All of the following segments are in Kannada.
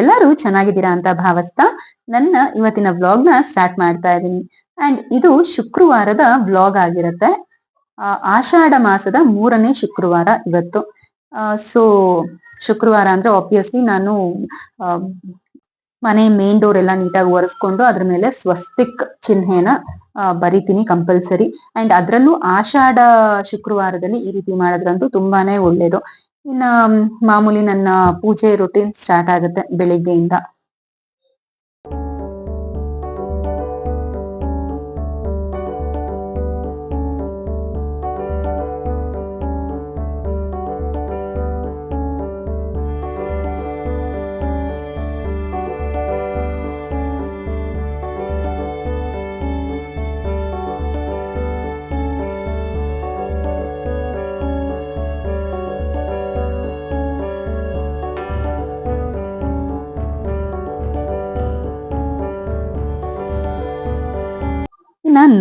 ಎಲ್ಲರೂ ಚೆನ್ನಾಗಿದ್ದೀರಾ ಅಂತ ಭಾವಿಸ್ತಾ ನನ್ನ ಇವತ್ತಿನ ವ್ಲಾಗ್ನ ಸ್ಟಾರ್ಟ್ ಮಾಡ್ತಾ ಇದ್ದೀನಿ. ಅಂಡ್ ಇದು ಶುಕ್ರವಾರದ ವ್ಲಾಗ್ ಆಗಿರುತ್ತೆ. ಆಷಾಢ ಮಾಸದ ಮೂರನೇ ಶುಕ್ರವಾರ ಇವತ್ತು. ಸೊ ಶುಕ್ರವಾರ ಅಂದ್ರೆ ಆಬ್ವಿಯಸ್ಲಿ ನಾನು ಮನೆ ಮೇನ್ ಡೋರ್ ಎಲ್ಲ ನೀಟಾಗಿ ಒರೆಸ್ಕೊಂಡು ಅದ್ರ ಮೇಲೆ ಸ್ವಸ್ತಿಕ್ ಚಿಹ್ನೆನ ಬರಿತೀನಿ ಕಂಪಲ್ಸರಿ ಅಂಡ್ ಅದ್ರಲ್ಲೂ ಆಷಾಢ ಶುಕ್ರವಾರದಲ್ಲಿ ಈ ರೀತಿ ಮಾಡೋದ್ರಂತೂ ತುಂಬಾನೇ ಒಳ್ಳೇದು. ಇನ್ನ ಮಾಮೂಲಿ ನನ್ನ ಪೂಜೆ ರೊಟೀನ್ ಸ್ಟಾರ್ಟ್ ಆಗುತ್ತೆ ಬೆಳಿಗ್ಗೆಯಿಂದ.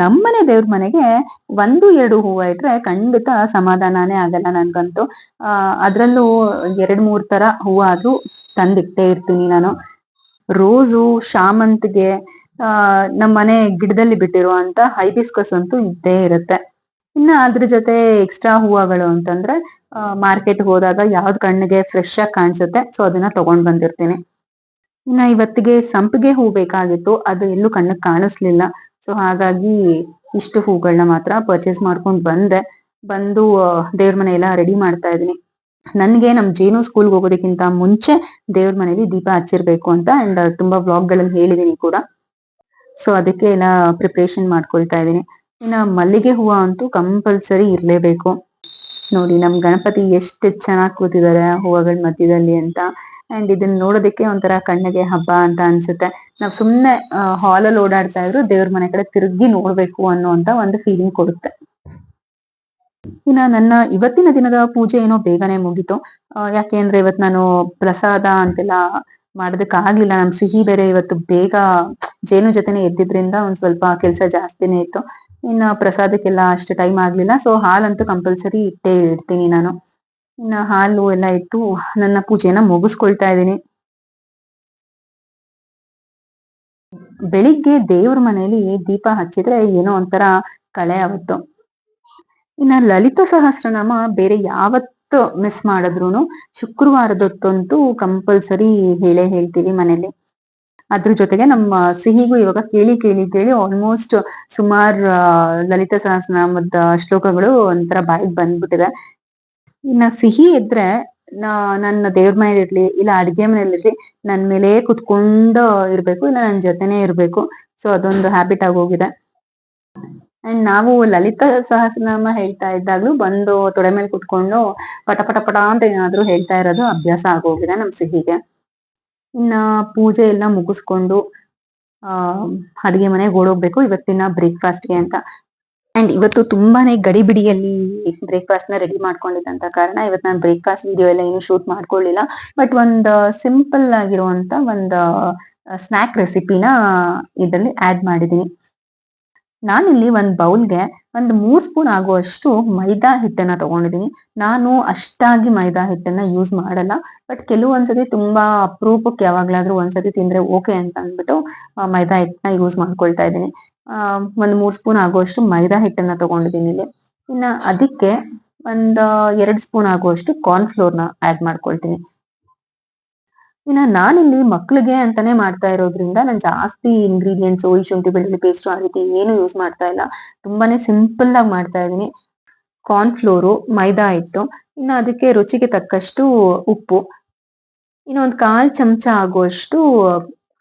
ನಮ್ಮನೆ ದೇವ್ರ ಮನೆಗೆ ಒಂದು, ಎರಡು ಹೂವ ಇಟ್ರೆ ಖಂಡಿತ ಸಮಾಧಾನನೇ ಆಗಲ್ಲ ನನ್ಗಂತೂ. ಆ, ಅದ್ರಲ್ಲೂ ಎರಡ್, ಮೂರ್ ತರ ಹೂವ ಆದ್ರೂ ತಂದಿಟ್ಟೇ ಇರ್ತೀನಿ ನಾನು. ರೋಸು, ಶಾಮಂತಿಗೆ, ಆ ನಮ್ಮನೆ ಗಿಡದಲ್ಲಿ ಬಿಟ್ಟಿರುವಂತ ಹೈಬಿಸ್ಕಸ್ ಅಂತೂ ಇದ್ದೇ ಇರುತ್ತೆ. ಇನ್ನ ಅದ್ರ ಜೊತೆ ಎಕ್ಸ್ಟ್ರಾ ಹೂವಗಳು ಅಂತಂದ್ರೆ ಮಾರ್ಕೆಟ್ ಹೋದಾಗ ಯಾವ್ದ್ ಕಣ್ಣಿಗೆ ಫ್ರೆಶ್ ಆಗಿ ಕಾಣಿಸುತ್ತೆ ಸೊ ಅದನ್ನ ತಗೊಂಡ್ ಬಂದಿರ್ತೀನಿ. ಇನ್ನ ಇವತ್ತಿಗೆ ಸಂಪಿಗೆ ಹೂ ಬೇಕಾಗಿತ್ತು, ಅದು ಎಲ್ಲೂ ಕಣ್ಣಿಗೆ ಕಾಣಿಸ್ಲಿಲ್ಲ. ಸೊ ಹಾಗಾಗಿ ಇಷ್ಟು ಹೂಗಳನ್ನ ಮಾತ್ರ ಪರ್ಚೇಸ್ ಮಾಡ್ಕೊಂಡ್ ಬಂದೆ. ಬಂದು ದೇವ್ರ ಮನೆ ಎಲ್ಲ ರೆಡಿ ಮಾಡ್ತಾ ಇದೀನಿ ನನ್ಗೆ ನಮ್ ಜೇನು ಸ್ಕೂಲ್ಗೆ ಹೋಗೋದಕ್ಕಿಂತ ಮುಂಚೆ ದೇವ್ರ ಮನೇಲಿ ದೀಪ ಹಚ್ಚಿರ್ಬೇಕು ಅಂತ ಅಂಡ್ ತುಂಬಾ ಬ್ಲಾಗ್ಗಳಲ್ಲಿ ಹೇಳಿದೀನಿ ಕೂಡ. ಸೊ ಅದಕ್ಕೆ ಎಲ್ಲ ಪ್ರಿಪರೇಷನ್ ಮಾಡ್ಕೊಳ್ತಾ ಇದೀನಿ ಇನ್ನ ಮಲ್ಲಿಗೆ ಹೂವು ಅಂತೂ ಕಂಪಲ್ಸರಿ ಇರ್ಲೇಬೇಕು. ನೋಡಿ, ನಮ್ ಗಣಪತಿ ಎಷ್ಟು ಚೆನ್ನಾಗಿ ಕೂತಿದ್ದಾರೆ ಹೂವಗಳ ಮಧ್ಯದಲ್ಲಿ ಅಂತ. ಅಂಡ್ ಇದನ್ನ ನೋಡೋದಕ್ಕೆ ಒಂಥರ ಕಣ್ಣಿಗೆ ಹಬ್ಬ ಅಂತ ಅನ್ಸುತ್ತೆ. ನಾವ್ ಸುಮ್ನೆ ಹಾಲಲ್ಲಿ ಓಡಾಡ್ತಾ ಇದ್ರು ದೇವ್ರ ಮನೆ ಕಡೆ ತಿರುಗಿ ನೋಡ್ಬೇಕು ಅನ್ನುವಂತ ಒಂದು ಫೀಲಿಂಗ್ ಕೊಡುತ್ತೆ. ಇನ್ನ ನನ್ನ ಇವತ್ತಿನ ದಿನದ ಪೂಜೆ ಏನೋ ಬೇಗನೆ ಮುಗೀತು. ಯಾಕೆ ಅಂದ್ರೆ ಇವತ್ ನಾನು ಪ್ರಸಾದ ಅಂತೆಲ್ಲ ಮಾಡೋದಕ್ ಆಗ್ಲಿಲ್ಲ ನಮ್ ಸಿಹಿ ಬೇರೆ ಇವತ್ತು ಬೇಗ ಜೇನು ಜೊತೆನೆ ಎದ್ದಿದ್ರಿಂದ ಒಂದ್ ಸ್ವಲ್ಪ ಕೆಲ್ಸ ಜಾಸ್ತಿನೇ ಇತ್ತು. ಇನ್ನ ಪ್ರಸಾದಕ್ಕೆಲ್ಲ ಅಷ್ಟು ಟೈಮ್ ಆಗ್ಲಿಲ್ಲ. ಸೊ ಹಾಲಂತೂ ಕಂಪಲ್ಸರಿ ಇಟ್ಟೇ ಇರ್ತೀನಿ ನಾನು. ಇನ್ನ ಹಾಲು ಎಲ್ಲ ಇಟ್ಟು ನನ್ನ ಪೂಜೆನ ಮುಗಿಸ್ಕೊಳ್ತಾ ಇದ್ದೀನಿ. ಬೆಳಿಗ್ಗೆ ದೇವ್ರ ಮನೆಯಲ್ಲಿ ದೀಪ ಹಚ್ಚಿದ್ರೆ ಏನೋ ಒಂಥರ ಕಳೆ ಆವತ್ತು. ಇನ್ನ ಲಲಿತ ಸಹಸ್ರನಾಮ ಬೇರೆ ಯಾವತ್ತು ಮಿಸ್ ಮಾಡಿದ್ರು ಶುಕ್ರವಾರದೊತ್ತಂತೂ ಕಂಪಲ್ಸರಿ ಹೇಳೇ ಹೇಳ್ತೀವಿ ಮನೇಲಿ ಅದ್ರ ಜೊತೆಗೆ ನಮ್ಮ ಸಿಹಿಗೂ ಇವಾಗ ಕೇಳಿ ಕೇಳಿ ಕೇಳಿ ಆಲ್ಮೋಸ್ಟ್ ಸುಮಾರ್ ಲಲಿತ ಸಹಸ್ರನಾಮದ ಶ್ಲೋಕಗಳು ಒಂಥರ ಬಾಯಿಗೆ ಬಂದ್ಬಿಟ್ಟಿದೆ. ಇನ್ನ ಸಿಹಿ ಇದ್ರೆ ನನ್ನ ದೇವ್ರ ಮನೇಲಿ ಇಲ್ಲ ಅಡ್ಗೆ ಮನೇಲಿ ಇರ್ಲಿ ನನ್ ಮೇಲೆ ಕುತ್ಕೊಂಡು ಇರ್ಬೇಕು, ಇಲ್ಲ ನನ್ ಜೊತೆನೆ ಇರ್ಬೇಕು. ಸೊ ಅದೊಂದು ಹ್ಯಾಬಿಟ್ ಆಗೋಗಿದೆ ಅಂಡ್ ನಾವು ಲಲಿತಾ ಸಹಸ್ರನಾಮ ಹೇಳ್ತಾ ಇದ್ದಾಗ್ಲೂ ಬಂದು ತೊಡೆ ಮೇಲೆ ಕುತ್ಕೊಂಡು ಪಟ ಪಟ ಪಟ ಅಂತ ಏನಾದ್ರು ಹೇಳ್ತಾ ಇರೋದು ಅಭ್ಯಾಸ ಆಗೋಗಿದೆ ನಮ್ ಸಿಹಿಗೆ. ಇನ್ನ ಪೂಜೆ ಎಲ್ಲ ಮುಗಿಸ್ಕೊಂಡು, ಆ, ಅಡಿಗೆ ಮನೆಗೆ ಓಡೋಗ್ಬೇಕು. ಇವತ್ತಿನ ಬ್ರೇಕ್ಫಾಸ್ಟ್ಗೆ ಅಂತ. ಅಂಡ್ ಇವತ್ತು ತುಂಬಾನೇ ಗಡಿಬಿಡಿಯಲ್ಲಿ ಬ್ರೇಕ್ಫಾಸ್ಟ್ನ ರೆಡಿ ಮಾಡ್ಕೊಂಡಿದ್ದಂತ ಕಾರಣ ಇವತ್ತು ನಾನು ಬ್ರೇಕ್ಫಾಸ್ಟ್ ವಿಡಿಯೋ ಎಲ್ಲ ಏನು ಶೂಟ್ ಮಾಡ್ಕೊಳ್ಳಿಲ್ಲ ಬಟ್ ಒಂದು ಸಿಂಪಲ್ ಆಗಿರುವಂತ ಒಂದ್ ಸ್ನಾಕ್ ರೆಸಿಪಿನ ಇದರಲ್ಲಿ ಆಡ್ ಮಾಡಿದೀನಿ ನಾನಿಲ್ಲಿ ಒಂದ್ ಬೌಲ್ಗೆ ಒಂದ್ ಮೂರು ಸ್ಪೂನ್ ಆಗುವಷ್ಟು ಮೈದಾ ಹಿಟ್ಟನ್ನ ತಗೊಂಡಿದೀನಿ ನಾನು ಅಷ್ಟಾಗಿ ಮೈದಾ ಹಿಟ್ಟನ್ನ ಯೂಸ್ ಮಾಡಲ್ಲ. ಬಟ್ ಕೆಲವೊಂದ್ಸತಿ ತುಂಬಾ ಅಪರೂಪಕ್ಕೆ ಯಾವಾಗ್ಲಾದ್ರೂ ಒಂದ್ಸತಿ ತಿಂದ್ರೆ ಓಕೆ ಅಂತ ಅಂದ್ಬಿಟ್ಟು ಮೈದಾ ಹಿಟ್ಟನ್ನ ಯೂಸ್ ಮಾಡ್ಕೊಳ್ತಾ ಇದ್ದೀನಿ. ಒಂದ್ ಮೂರ್ ಸ್ಪೂನ್ ಆಗುವಷ್ಟು ಮೈದಾ ಹಿಟ್ಟನ್ನ ತಗೊಂಡಿದೀನಿ ಇಲ್ಲಿ. ಇನ್ನ ಅದಕ್ಕೆ ಒಂದ್ ಎರಡ್ ಸ್ಪೂನ್ ಆಗುವಷ್ಟು ಕಾರ್ನ್ ಫ್ಲೋರ್ನ ಆಡ್ ಮಾಡ್ಕೊಳ್ತೀನಿ. ಇನ್ನ ನಾನಿಲ್ಲಿ ಮಕ್ಳಿಗೆ ಅಂತಾನೆ ಮಾಡ್ತಾ ಇರೋದ್ರಿಂದ ನಾನು ಜಾಸ್ತಿ ಇಂಗ್ರೀಡಿಯೆಂಟ್ಸ್ ಈ ಶುಂಠಿ, ಬೆಳ್ಳುಳ್ಳಿ ಪೇಸ್ಟ್ ಆ ರೀತಿ ಏನು ಯೂಸ್ ಮಾಡ್ತಾ ಇಲ್ಲ. ತುಂಬಾನೇ ಸಿಂಪಲ್ ಆಗಿ ಮಾಡ್ತಾ ಇದೀನಿ ಕಾರ್ನ್ ಫ್ಲೋರು ಮೈದಾ ಹಿಟ್ಟು, ಇನ್ನು ಅದಕ್ಕೆ ರುಚಿಗೆ ತಕ್ಕಷ್ಟು ಉಪ್ಪು. ಇನ್ನೊಂದು ಕಾಲ್ ಚಮಚ ಆಗುವಷ್ಟು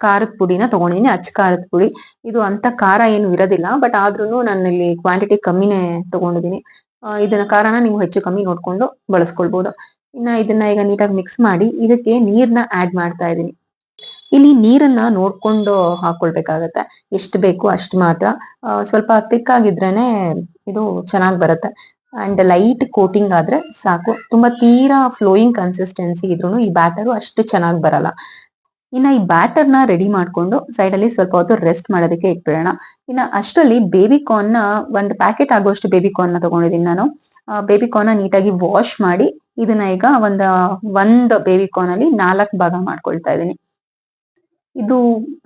ಖಾರದ ಪುಡಿನ ತಗೊಂಡಿದ್ದೀನಿ, ಅಚ್ಚ ಖಾರದ ಪುಡಿ. ಇದು ಅಂತ ಖಾರ ಏನು ಇರೋದಿಲ್ಲ ಬಟ್ ಆದ್ರೂ ನಾನು ಇಲ್ಲಿ ಕ್ವಾಂಟಿಟಿ ಕಮ್ಮಿನೇ ತಗೊಂಡಿದ್ದೀನಿ. ಇದನ್ನ ಖಾರನ ನೀವು ಹೆಚ್ಚು ಕಮ್ಮಿ ನೋಡ್ಕೊಂಡು ಬಳಸ್ಕೊಳ್ಬಹುದು ಇನ್ನ ಇದನ್ನ ಈಗ ನೀಟಾಗಿ ಮಿಕ್ಸ್ ಮಾಡಿ ಇದಕ್ಕೆ ನೀರ್ನ ಆಡ್ ಮಾಡ್ತಾ ಇದ್ದೀನಿ. ಇಲ್ಲಿ ನೀರನ್ನ ನೋಡ್ಕೊಂಡು ಹಾಕೊಳ್ಬೇಕಾಗತ್ತೆ. ಎಷ್ಟು ಬೇಕು ಅಷ್ಟು ಮಾತ್ರ. ಸ್ವಲ್ಪ ತಿಕ್ ಆಗಿದ್ರೇನೆ ಇದು ಚೆನ್ನಾಗಿ ಬರುತ್ತೆ. ಅಂಡ್ ಲೈಟ್ ಕೋಟಿಂಗ್ ಆದ್ರೆ ಸಾಕು. ತುಂಬಾ ತೀರಾ ಫ್ಲೋಯಿಂಗ್ ಕನ್ಸಿಸ್ಟೆನ್ಸಿ ಇದ್ರು ಈ ಬ್ಯಾಟರು ಅಷ್ಟು ಚೆನ್ನಾಗಿ ಬರಲ್ಲ. ಇನ್ನ ಈ ಬ್ಯಾಟರ್ನ ರೆಡಿ ಮಾಡ್ಕೊಂಡು ಸೈಡ್ ಅಲ್ಲಿ ಸ್ವಲ್ಪ ಹೊತ್ತು ರೆಸ್ಟ್ ಮಾಡೋದಕ್ಕೆ ಇಟ್ಬಿಡೋಣ. ಇನ್ನ ಅಷ್ಟರಲ್ಲಿ ಬೇಬಿ ಕಾರ್ನ್ನ ಒಂದು ಪ್ಯಾಕೆಟ್ ಆಗುವಷ್ಟು ಬೇಬಿ ಕಾರ್ನ್ನ ತಗೊಂಡಿದ್ದೀನಿ ನಾನು. ಬೇಬಿ ಕಾರ್ನ್ನ ನೀಟಾಗಿ ವಾಶ್ ಮಾಡಿ ಇದನ್ನ ಈಗ ಒಂದ್ ಒಂದ್ ಬೇಬಿ ಕಾರ್ನ್ ಅಲ್ಲಿ ನಾಲ್ಕು ಭಾಗ ಮಾಡ್ಕೊಳ್ತಾ ಇದ್ದೀನಿ. ಇದು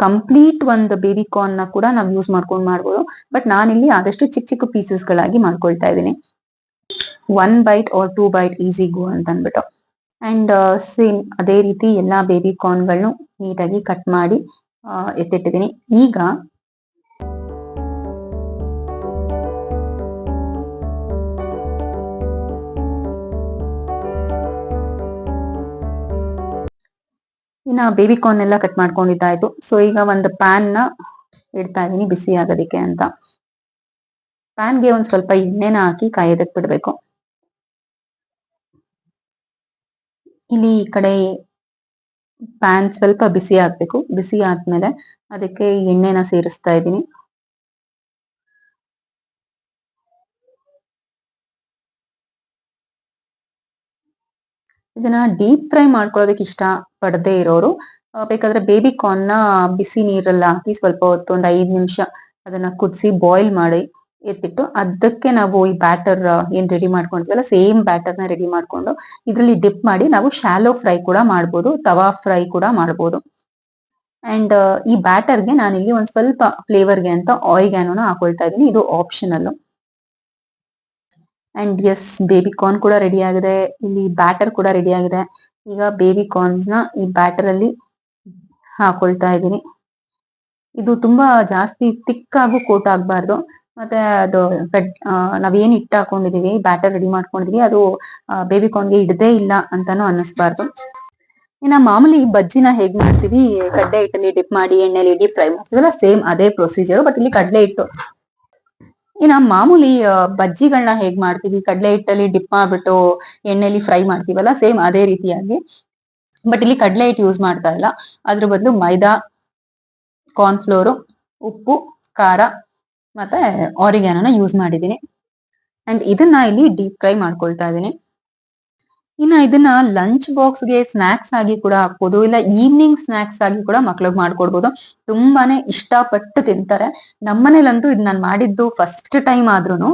ಕಂಪ್ಲೀಟ್ ಒಂದು ಬೇಬಿ ಕಾರ್ನ್ನ ಕೂಡ ನಾವು ಯೂಸ್ ಮಾಡ್ಕೊಂಡು ಮಾಡ್ಬೋದು. ಬಟ್ ನಾನಿಲ್ಲಿ ಆದಷ್ಟು ಚಿಕ್ಕ ಚಿಕ್ಕ ಪೀಸಸ್ ಗಳಾಗಿ ಮಾಡ್ಕೊಳ್ತಾ ಇದ್ದೀನಿ. One bite or two bite easy go ಅಂತ ಅಂದ್ಬಿಟ್ಟು ಅಂಡ್ ಸೇಮ್ ಅದೇ ರೀತಿ ಎಲ್ಲಾ ಬೇಬಿ ಕಾರ್ನ್ಗಳನ್ನು ನೀಟಾಗಿ ಕಟ್ ಮಾಡಿ ಎತ್ತಿಟ್ಟಿದ್ದೀನಿ. ಈಗ ಇನ್ನ ಬೇಬಿ ಕಾರ್ನ್ ಎಲ್ಲ ಕಟ್ ಮಾಡ್ಕೊಂಡಿದ್ದಾಯ್ತು ಸೊ ಈಗ ಒಂದು ಪ್ಯಾನ್ನ ಇಡ್ತಾ ಇದ್ದೀನಿ ಬಿಸಿ ಆಗೋದಿಕ್ಕೆ ಅಂತ. ಪ್ಯಾನ್ಗೆ ಒಂದ್ ಸ್ವಲ್ಪ ಎಣ್ಣೆನ ಹಾಕಿ ಕಾಯೋದಕ್ಕೆ ಬಿಡ್ಬೇಕು. ಇಲ್ಲಿ ಈ ಕಡೆ ಪ್ಯಾನ್ ಸ್ವಲ್ಪ ಬಿಸಿ ಆಗ್ಬೇಕು. ಬಿಸಿ ಆದ್ಮೇಲೆ ಅದಕ್ಕೆ ಎಣ್ಣೆನ ಸೇರಿಸ್ತಾ ಇದ್ದೀನಿ. ಇದನ್ನ ಡೀಪ್ ಫ್ರೈ ಮಾಡ್ಕೊಳ್ಳೋದಕ್ಕೆ ಇಷ್ಟ ಪಡದೆ ಇರೋರು ಬೇಕಾದ್ರೆ ಬೇಬಿ ಕಾರ್ನ್ನ ಬಿಸಿ ನೀರಲ್ಲಿ ಹಾಕಿ ಸ್ವಲ್ಪ ಹೊತ್ತು ಒಂದ್ ಐದು ನಿಮಿಷ ಅದನ್ನ ಕುದಿಸಿ ಬಾಯ್ಲ್ ಮಾಡಿ. ಎತ್ತಿಟ್ಟು ಅದಕ್ಕೆ ನಾವು ಈ ಬ್ಯಾಟರ್ ಏನ್ ರೆಡಿ ಮಾಡ್ಕೊಂತೀವಲ್ಲ ಸೇಮ್ ಬ್ಯಾಟರ್ನ ರೆಡಿ ಮಾಡ್ಕೊಂಡು ಇದರಲ್ಲಿ ಡಿಪ್ ಮಾಡಿ ನಾವು ಶಾಲೋ ಫ್ರೈ ಕೂಡ ಮಾಡ್ಬೋದು, ತವಾ ಫ್ರೈ ಕೂಡ ಮಾಡ್ಬೋದು. ಅಂಡ್ ಈ ಬ್ಯಾಟರ್ಗೆ ಇಲ್ಲಿ ಒಂದ್ ಸ್ವಲ್ಪ ಫ್ಲೇವರ್ಗೆ ಅಂತ ಆಯಿಗ್ಯಾನೋನ ಹಾಕೊಳ್ತಾ ಇದೀನಿ ಇದು optional and yes baby corn ಕೂಡ ರೆಡಿ ಆಗಿದೆ, ಇಲ್ಲಿ ಬ್ಯಾಟರ್ ಕೂಡ ರೆಡಿ ಆಗಿದೆ. ಈಗ ಬೇಬಿ ಕಾರ್ನ್ಸ್ನ ಈ ಬ್ಯಾಟರ್ ಅಲ್ಲಿ ಹಾಕೊಳ್ತಾ ಇದ್ದೀನಿ. ಇದು ತುಂಬಾ ಜಾಸ್ತಿ ತಿಕ್ ಆಗು ಕೋಟ್ ಆಗ್ಬಾರ್ದು. ಮತ್ತೆ ಅದು ನಾವೇನ್ ಹಿಟ್ಟು ಹಾಕೊಂಡಿದೀವಿ ಬ್ಯಾಟರ್ ರೆಡಿ ಮಾಡ್ಕೊಂಡಿದೀವಿ, ಅದು ಬೇಬಿ ಕಾರ್ನ್ಗೆ ಇಡದೇ ಇಲ್ಲ ಅಂತಾನು ಅನ್ನಿಸ್ಬಾರ್ದು. ಇನ್ನ ಮಾಮೂಲಿ ಬಜ್ಜಿನ ಹೇಗ್ ಮಾಡ್ತೀವಿ, ಕಡ್ಲೆ ಹಿಟ್ಟಲ್ಲಿ ಡಿಪ್ ಮಾಡಿ, ಎಣ್ಣೆಲಿ ಡೀಪ್ ಫ್ರೈ ಮಾಡ್ತೀವಲ್ಲ ಸೇಮ್ ಅದೇ ಪ್ರೊಸೀಜರ್ ಬಟ್ ಇಲ್ಲಿ ಕಡ್ಲೆ ಹಿಟ್ಟು. ಇನ್ನ ಮಾಮೂಲಿ ಬಜ್ಜಿಗಳನ್ನ ಹೇಗ್ ಮಾಡ್ತೀವಿ, ಕಡ್ಲೆ ಹಿಟ್ಟಲ್ಲಿ ಡಿಪ್ ಮಾಡ್ಬಿಟ್ಟು ಎಣ್ಣೆಲಿ ಫ್ರೈ ಮಾಡ್ತೀವಲ್ಲ ಸೇಮ್ ಅದೇ ರೀತಿಯಾಗಿ. ಬಟ್ ಇಲ್ಲಿ ಕಡ್ಲೆ ಹಿಟ್ಟು ಯೂಸ್ ಮಾಡ್ತಾ ಇಲ್ಲ. ಅದ್ರ ಬದಲು ಮೈದಾ ಕಾರ್ನ್ಫ್ಲೋರು ಉಪ್ಪು, ಖಾರ ಮತ್ತೆ ಆರಿಗ್ಯಾನೋನ ಯೂಸ್ ಮಾಡಿದ್ದೀನಿ. ಅಂಡ್ ಇದನ್ನ ಇಲ್ಲಿ ಡೀಪ್ ಫ್ರೈ ಮಾಡ್ಕೊಳ್ತಾ ಇದ್ದೀನಿ. ಇನ್ನ ಇದನ್ನ ಲಂಚ್ ಬಾಕ್ಸ್ಗೆ ಸ್ನಾಕ್ಸ್ ಆಗಿ ಕೂಡ ಹಾಕ್ಬೋದು, ಇಲ್ಲ ಈವ್ನಿಂಗ್ ಸ್ನಾಕ್ಸ್ ಆಗಿ ಕೂಡ ಮಕ್ಳಿಗೆ ಮಾಡ್ಕೊಡ್ಬೋದು. ತುಂಬಾನೇ ಇಷ್ಟಪಟ್ಟು ತಿಂತಾರೆ. ನಮ್ಮನೇಲಂತೂ ಇದು ನಾನು ಮಾಡಿದ್ದು ಫಸ್ಟ್ ಟೈಮ್ ಆದ್ರೂನು.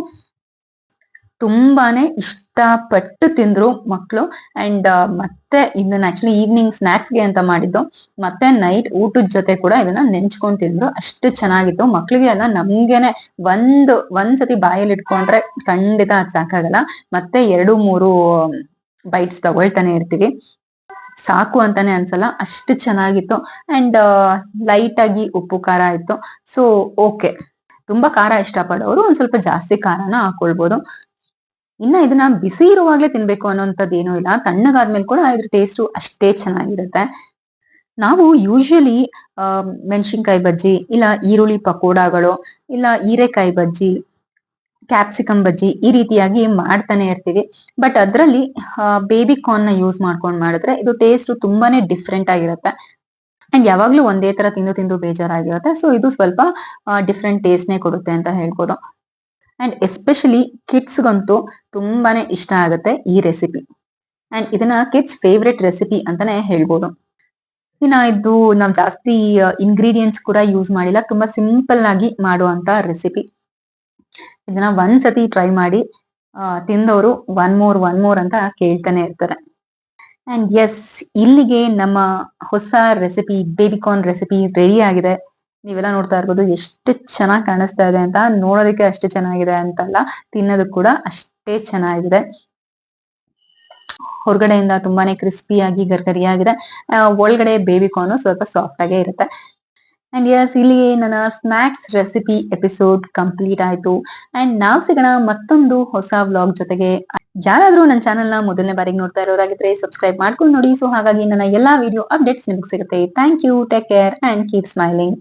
ತುಂಬಾನೇ ಇಷ್ಟಪಟ್ಟು ತಿಂದ್ರು ಮಕ್ಕಳು ಅಂಡ್ ಮತ್ತೆ ಇದನ್ನ ಆಕ್ಚುಲಿ ಈವ್ನಿಂಗ್ ಸ್ನಾಕ್ಸ್ಗೆ ಅಂತ ಮಾಡಿದ್ದು. ಮತ್ತೆ ನೈಟ್ ಊಟದ ಜೊತೆ ಕೂಡ ಇದನ್ನ ನೆಂಚ್ಕೊಂಡ್ ತಿಂದ್ರು. ಅಷ್ಟು ಚೆನ್ನಾಗಿತ್ತು. ಮಕ್ಳಿಗೆ ಅಲ್ಲ ನಮ್ಗೆನೆ ಒಂದು, ಒಂದ್ಸತಿ ಬಾಯಲ್ಲಿ ಇಟ್ಕೊಂಡ್ರೆ ಖಂಡಿತ ಅದ್ ಸಾಕಾಗಲ್ಲ. ಮತ್ತೆ ಎರಡು, ಮೂರು ಬೈಟ್ಸ್ ತಗೊಳ್ತಾನೆ ಇರ್ತೀವಿ. ಸಾಕು ಅಂತಾನೆ ಅನ್ಸಲ್ಲ. ಅಷ್ಟು ಚೆನ್ನಾಗಿತ್ತು. ಅಂಡ್ ಲೈಟ್ ಆಗಿ ಉಪ್ಪು, ಖಾರ ಇತ್ತು. ಸೊ ಓಕೆ ತುಂಬಾ ಖಾರ ಇಷ್ಟಪಡೋರು ಒಂದ್ ಸ್ವಲ್ಪ ಜಾಸ್ತಿ ಖಾರನ ಹಾಕೊಳ್ಬೋದು. ಇನ್ನ ಇದನ್ನ ಬಿಸಿ ಇರುವಾಗ್ಲೇ ತಿನ್ಬೇಕು ಅನ್ನೋಂಥದ್ದು ಏನೂ ಇಲ್ಲ. ತಣ್ಣಗಾದ್ಮೇಲೆ ಕೂಡ ಇದ್ರ ಟೇಸ್ಟು ಅಷ್ಟೇ ಚೆನ್ನಾಗಿರುತ್ತೆ. ನಾವು ಯೂಶಲಿ ಮೆಣಸಿನ್ಕಾಯಿ ಬಜ್ಜಿ, ಇಲ್ಲ ಈರುಳ್ಳಿ ಪಕೋಡಾಗಳು, ಇಲ್ಲ ಹೀರೆಕಾಯಿ ಬಜ್ಜಿ ಕ್ಯಾಪ್ಸಿಕಮ್ ಬಜ್ಜಿ ಈ ರೀತಿಯಾಗಿ ಮಾಡ್ತಾನೆ ಇರ್ತೀವಿ. ಬಟ್ ಅದರಲ್ಲಿ ಬೇಬಿ ಕಾರ್ನ್ನ ಯೂಸ್ ಮಾಡ್ಕೊಂಡು ಮಾಡಿದ್ರೆ ಇದು ಟೇಸ್ಟ್ ತುಂಬಾನೇ ಡಿಫ್ರೆಂಟ್ ಆಗಿರುತ್ತೆ. ಅಂಡ್ ಯಾವಾಗ್ಲೂ ಒಂದೇ ತರ ತಿಂದು ತಿಂದು ಬೇಜಾರಾಗಿರುತ್ತೆ. ಸೊ ಇದು ಸ್ವಲ್ಪ ಡಿಫ್ರೆಂಟ್ ಟೇಸ್ಟ್ ನೇ ಕೊಡುತ್ತೆ ಅಂತ ಹೇಳ್ಬೋದು. ಅಂಡ್ ಎಸ್ಪೆಷಲಿ ಕಿಡ್ಸ್ಗಂತೂ ತುಂಬಾನೇ ಇಷ್ಟ ಆಗುತ್ತೆ ಈ ರೆಸಿಪಿ ಅಂಡ್ ಇದನ್ನ ಕಿಡ್ಸ್ ಫೇವ್ರೆಟ್ ರೆಸಿಪಿ ಅಂತಾನೆ ಹೇಳ್ಬೋದು. ಇನ್ನ ಇದು ನಾವು ಜಾಸ್ತಿ ಇಂಗ್ರೀಡಿಯೆಂಟ್ಸ್ ಕೂಡ ಯೂಸ್ ಮಾಡಿಲ್ಲ. ತುಂಬಾ ಸಿಂಪಲ್ ಆಗಿ ಮಾಡುವಂತ ರೆಸಿಪಿ ಇದನ್ನ ಒಂದ್ಸತಿ ಟ್ರೈ ಮಾಡಿ ತಿಂದವರು ಒನ್ ಮೋರ್ ಒನ್ ಮೋರ್ ಅಂತ ಕೇಳ್ತಾನೆ ಇರ್ತಾರೆ. ಅಂಡ್ ಎಸ್ ಇಲ್ಲಿಗೆ ನಮ್ಮ ಹೊಸ ರೆಸಿಪಿ ಬೇಬಿಕಾರ್ನ್ ರೆಸಿಪಿ ರೆಡಿ ಆಗಿದೆ. ನೀವೆಲ್ಲ ನೋಡ್ತಾ ಇರ್ಬೋದು ಎಷ್ಟು ಚೆನ್ನಾಗಿ ಕಾಣಿಸ್ತಾ ಇದೆ ಅಂತ. ನೋಡೋದಕ್ಕೆ ಅಷ್ಟು ಚೆನ್ನಾಗಿದೆ ಅಂತಲ್ಲ, ತಿನ್ನೋದು ಕೂಡ ಅಷ್ಟೇ ಚೆನ್ನಾಗಿದೆ. ಹೊರಗಡೆಯಿಂದ ತುಂಬಾನೇ ಕ್ರಿಸ್ಪಿಯಾಗಿ ಗರ್ಗರಿಯಾಗಿದೆ. ಒಳಗಡೆ ಬೇಬಿ ಕಾರ್ನ್ ಸ್ವಲ್ಪ ಸಾಫ್ಟ್ ಆಗೇ ಇರುತ್ತೆ. ಅಂಡ್ ಯಸ್ ಇಲ್ಲಿ ನನ್ನ ಸ್ನಾಕ್ಸ್ ರೆಸಿಪಿ ಎಪಿಸೋಡ್ ಕಂಪ್ಲೀಟ್ ಆಯ್ತು. ಅಂಡ್ ನಾವ್ ಸಿಗೋಣ ಮತ್ತೊಂದು ಹೊಸ ವ್ಲಾಗ್ ಜೊತೆಗೆ. ಯಾರಾದ್ರೂ ನನ್ನ ಚಾನೆಲ್ನ ಮೊದಲನೇ ಬಾರಿಗೆ ನೋಡ್ತಾ ಇರೋರಾಗಿದ್ರೆ ಸಬ್ಸ್ಕ್ರೈಬ್ ಮಾಡ್ಕೊಂಡು ನೋಡಿ. ಸೊ ಹಾಗಾಗಿ ನನ್ನ ಎಲ್ಲಾ ವಿಡಿಯೋ ಅಪ್ಡೇಟ್ಸ್ ನಿಮಗೆ ಸಿಗುತ್ತೆ. Thank you take care and keep smiling